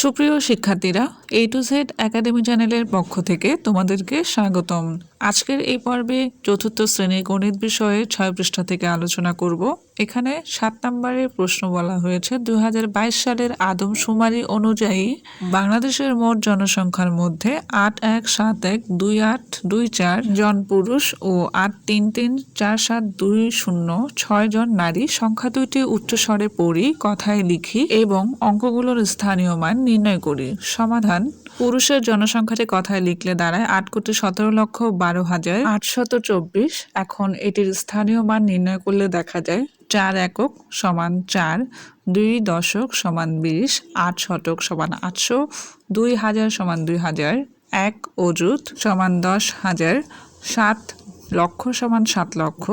সুপ্রিয় শিক্ষার্থীরা এ to Z academy চ্যানেলের পক্ষ থেকে তোমাদেরকে স্বাগতম। আজকের এই পর্বে চতুর্থ শ্রেণির গণিত বিষয়ে ছয় পৃষ্ঠা থেকে আলোচনা করব। এখানে সাত নম্বরের প্রশ্ন বলা হয়েছে দু হাজার বাইশ সালের আদমশুমারি অনুযায়ী বাংলাদেশের মোট জনসংখ্যার মধ্যে আট এক সাত এক দুই আট দুই চার জন পুরুষ ও আট তিন তিন চার সাত দুই শূন্য ছয় জন নারী সংখ্যা দুইটি উচ্চস্বরে পড়ি, কথায় লিখি এবং অঙ্কগুলোর স্থানীয় মান নির্ণয় করি। সমাধান, পুরুষের জনসংখ্যাটি কথায় লিখলে দাঁড়ায় আট কোটি সতেরো লক্ষ বারো হাজার। আটশত চব্বিশ, এখন এটির স্থানীয় মান নির্ণয় করলে দেখা যায় চার একক সমান চার, দুই দশক সমান বিশ, আট শতক সমান আটশো, দুই হাজার সমান দুই হাজার, এক অযুত সমান দশ হাজার, সাত লক্ষ সমান সাত লক্ষ,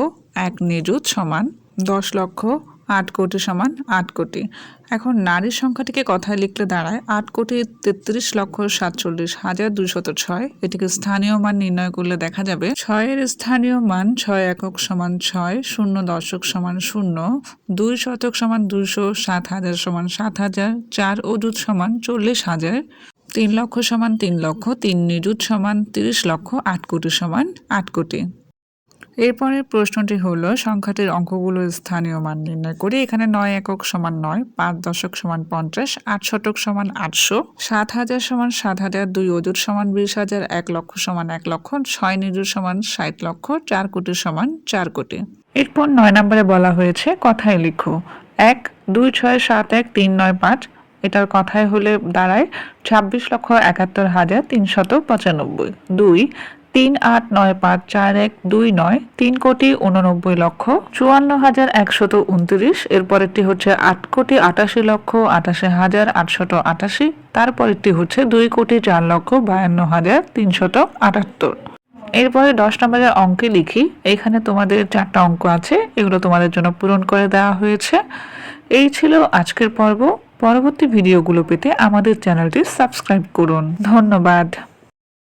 এক নিযুত সমান দশ লক্ষ আট কোটি সমান আট কোটি। এখন নারীর সংখ্যাটিকে কথায় লিখলে দাঁড়ায়, আট কোটি তেত্রিশ লক্ষ সাতচল্লিশ হাজার দুশত ছয়। এটিকে স্থানীয় মান নির্ণয় করলে দেখা যাবে, ছয়ের স্থানীয় মান ছয় একক সমান ছয়, শূন্য দশক সমান শূন্য, দুই শতক সমান দুশো সাত হাজার সমান সাত হাজার, চার অযুত সমান চল্লিশ হাজার, তিন লক্ষ সমান তিন লক্ষ, তিন নিযুত সমান তিরিশ লক্ষ, আট কোটি সমান আট কোটি। এরপরের প্রশ্নটি হলো, সংখ্যাটির অঙ্কগুলোর স্থানীয় মান নির্ণয় করি। এখানে নয় একক সমান নয়, পাঁচ দশক সমান পঞ্চাশ, আট শতক সমান আটশো, সাত হাজার সমান সাত হাজার দুই অজুর সমান বিশ হাজার এক লক্ষ সমান এক লক্ষ, ছয় নিজুর সমান ষাট লক্ষ, চার কোটি সমান চার কোটি। এরপর নয় নম্বরে বলা হয়েছে, কথায় লিখো, এক, দুই, ছয়, সাত, এক, তিন, নয়, পাঁচ, এটার কথায় হলে দাঁড়ায় ছাব্বিশ লক্ষ একাত্তর হাজার তিনশত পঁচানব্বই। দুই তিন আট নয় পাঁচ চার এক দুই নয়, তিন কোটি উননব্বই লক্ষ চুয়ান্ন হাজার একশত উনত্রিশ, এরপরেরটি হচ্ছে আট কোটি আটাশি লক্ষ আটাশি হাজার আটশত আটাশি, তারপরেরটি হচ্ছে দুই কোটি চার লক্ষ বায়ান্ন হাজার তিনশত আটাত্তর। এরপরে দশ নম্বরের অঙ্কে লিখি, এখানে তোমাদের চারটা অঙ্ক আছে, এগুলো তোমাদের জন্য পূরণ করে দেওয়া হয়েছে। এই ছিল আজকের পর্ব, পরবর্তী ভিডিওগুলো পেতে আমাদের চ্যানেলটি সাবস্ক্রাইব করুন। ধন্যবাদ।